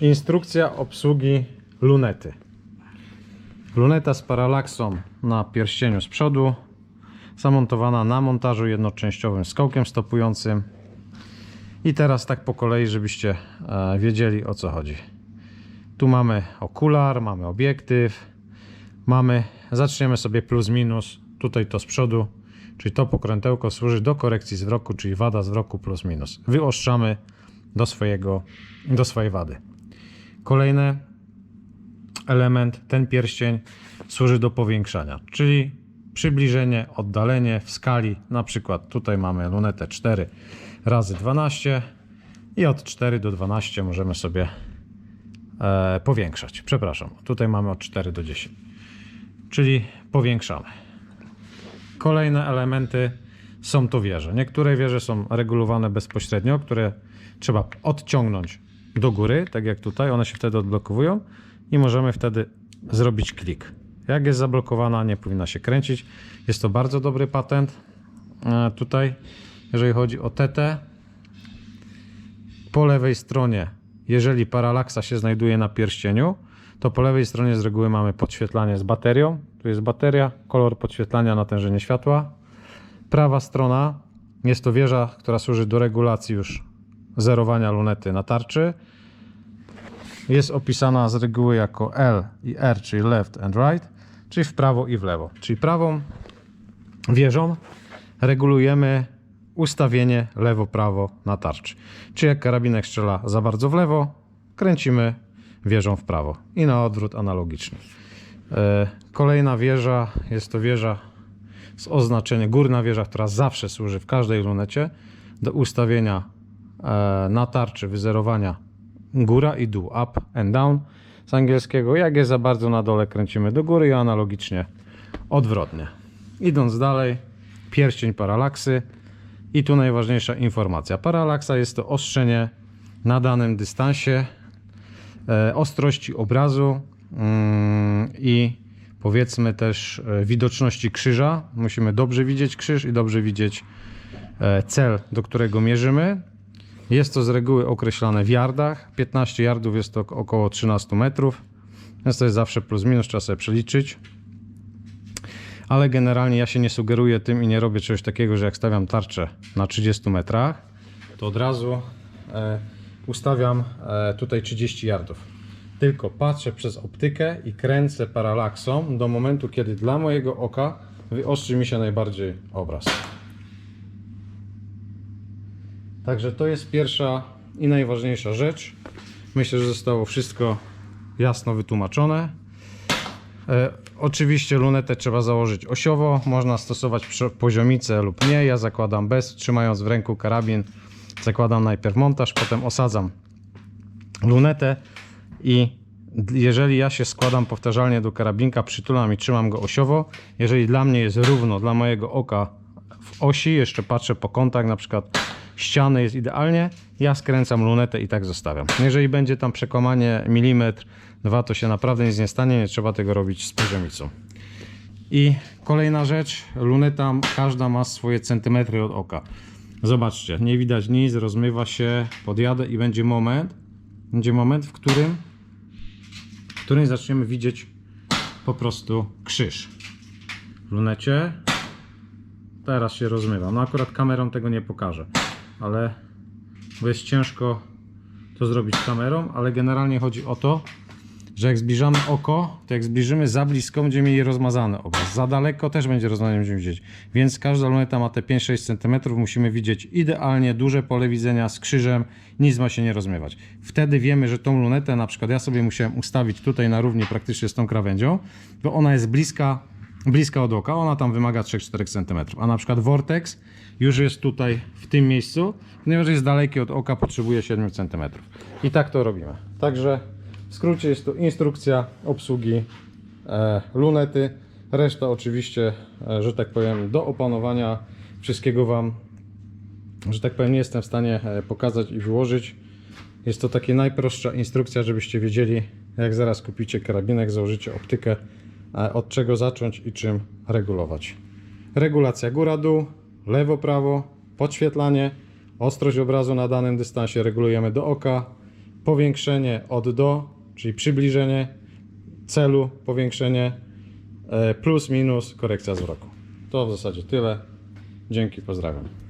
Instrukcja obsługi lunety. Luneta z paralaksą na pierścieniu z przodu, zamontowana na montażu jednoczęściowym z kołkiem stopującym. I teraz tak po kolei, żebyście e, wiedzieli o co chodzi. Tu mamy okular, mamy obiektyw, mamy, zaczniemy sobie plus minus, tutaj to z przodu, czyli to pokrętełko służy do korekcji zwroku, czyli wada zwroku plus minus. Wyostrzamy do, swojego, do swojej wady. Kolejny element, ten pierścień służy do powiększania, czyli przybliżenie, oddalenie w skali, na przykład tutaj mamy lunetę 4 razy 12 i od 4 do 12 możemy sobie e, powiększać. Przepraszam, tutaj mamy od 4 do 10, czyli powiększamy. Kolejne elementy są to wieże. Niektóre wieże są regulowane bezpośrednio, które trzeba odciągnąć do góry, tak jak tutaj, one się wtedy odblokowują i możemy wtedy zrobić klik. Jak jest zablokowana, nie powinna się kręcić. Jest to bardzo dobry patent. E, Tutaj, jeżeli chodzi o TT, po lewej stronie, jeżeli paralaksa się znajduje na pierścieniu, to po lewej stronie z reguły mamy podświetlanie z baterią. Tu jest bateria, kolor podświetlania, natężenie światła. Prawa strona jest to wieża, która służy do regulacji już zerowania lunety na tarczy. Jest opisana z reguły jako L i R, czyli left and right, czyli w prawo i w lewo. Czyli prawą wieżą regulujemy ustawienie lewo-prawo na tarczy. Czy jak karabinek strzela za bardzo w lewo, kręcimy wieżą w prawo i na odwrót analogicznie. Kolejna wieża jest to wieża z oznaczeniem, górna wieża, która zawsze służy w każdej lunecie do ustawienia na tarczy wyzerowania góra i dół, up and down z angielskiego. Jak jest za bardzo na dole, kręcimy do góry i analogicznie odwrotnie. Idąc dalej, pierścień paralaksy i tu najważniejsza informacja. Paralaksa jest to ostrzenie na danym dystansie e, ostrości obrazu mm, i powiedzmy też e, widoczności krzyża. Musimy dobrze widzieć krzyż i dobrze widzieć e, cel, do którego mierzymy. Jest to z reguły określane w yardach. 15 yardów jest to około 13 metrów. Więc to jest zawsze plus minus, trzeba sobie przeliczyć. Ale generalnie ja się nie sugeruję tym i nie robię czegoś takiego, że jak stawiam tarczę na 30 metrach, to od razu e, ustawiam e, tutaj 30 yardów. Tylko patrzę przez optykę i kręcę paralaksą do momentu, kiedy dla mojego oka wyostrzy mi się najbardziej obraz. Także to jest pierwsza i najważniejsza rzecz. Myślę, że zostało wszystko jasno wytłumaczone. E, oczywiście lunetę trzeba założyć osiowo. Można stosować poziomicę lub nie. Ja zakładam bez, trzymając w ręku karabin. Zakładam najpierw montaż, potem osadzam lunetę i jeżeli ja się składam powtarzalnie do karabinka, przytulam i trzymam go osiowo, jeżeli dla mnie jest równo, dla mojego oka w osi, jeszcze patrzę po kątach, na przykład ściany jest idealnie, ja skręcam lunetę i tak zostawiam. Jeżeli będzie tam przekomanie milimetr, dwa, to się naprawdę nic nie stanie, nie trzeba tego robić z poziomicą. I kolejna rzecz, luneta każda ma swoje centymetry od oka. Zobaczcie, nie widać nic, rozmywa się, podjadę i będzie moment, będzie moment, w którym, w którym zaczniemy widzieć po prostu krzyż w lunecie. Teraz się rozmywa. No akurat kamerą tego nie pokażę, ale bo jest ciężko to zrobić kamerą, ale generalnie chodzi o to, że jak zbliżamy oko, to jak zbliżymy za blisko, będziemy mieli rozmazany obraz. Za daleko też będzie rozmazany, będziemy widzieć. Więc każda luneta ma te 5-6 cm, musimy widzieć idealnie duże pole widzenia z krzyżem, nic ma się nie rozmywać. Wtedy wiemy, że tą lunetę, na przykład ja sobie musiałem ustawić tutaj na równi praktycznie z tą krawędzią, bo ona jest bliska, bliska od oka, ona tam wymaga 3-4 cm. A na przykład Vortex już jest tutaj w tym miejscu, ponieważ jest dalekie od oka, potrzebuje 7 cm. I tak to robimy. Także w skrócie jest to instrukcja obsługi e, lunety. Reszta oczywiście, e, że tak powiem, do opanowania wszystkiego Wam, że tak powiem, nie jestem w stanie e, pokazać i wyłożyć. Jest to taka najprostsza instrukcja, żebyście wiedzieli, jak zaraz kupicie karabinek, założycie optykę, od czego zacząć i czym regulować. Regulacja góra-dół, lewo-prawo, podświetlanie, ostrość obrazu na danym dystansie regulujemy do oka powiększenie od do, czyli przybliżenie celu, powiększenie e, plus minus korekcja zwrotu. To w zasadzie tyle. Dzięki, pozdrawiam.